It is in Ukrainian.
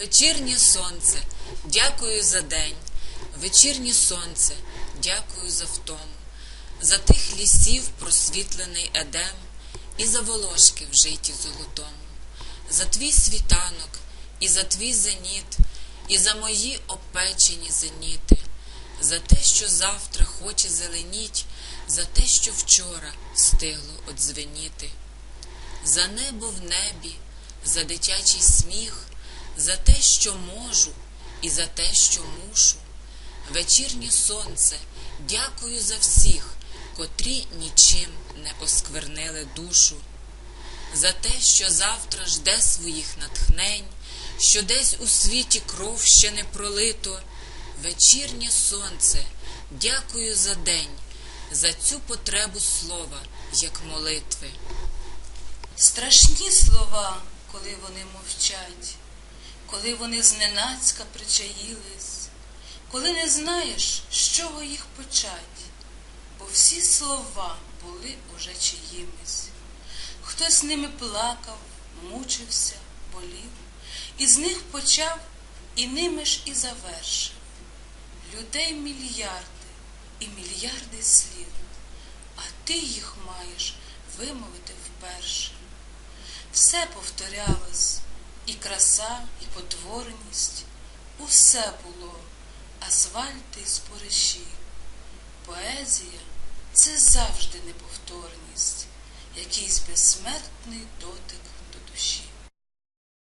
Вечірнє сонце, дякую за день. Вечірнє сонце, дякую за втому, за тих лісів просвітлений едем, і за волошки в житті золотому, за твій світанок, і за твій зеніт, і за мої опечені зеніти, за те, що завтра хоче зеленіть, за те, що вчора стигло одзвеніти, за небо в небі, за дитячий сміх, за те, що можу, і за те, що мушу. Вечірнє сонце, дякую за всіх, котрі нічим не осквернили душу, за те, що завтра жде своїх натхнень, що десь у світі кров ще не пролито. Вечірнє сонце, дякую за день, за цю потребу слова, як молитви. Страшні слова, коли вони мовчать, коли вони зненацька причаїлись, коли не знаєш, з чого їх почать, бо всі слова були уже чиїмись. Хтось ними плакав, мучився, болів, і з них почав, і ними ж і завершив. Людей мільярди і мільярди слів, а ти їх маєш вимовити вперше. Все повторялось, і краса, і потворність, усе було, асфальти й спориші. Поезія це завжди неповторність, якийсь безсмертний дотик.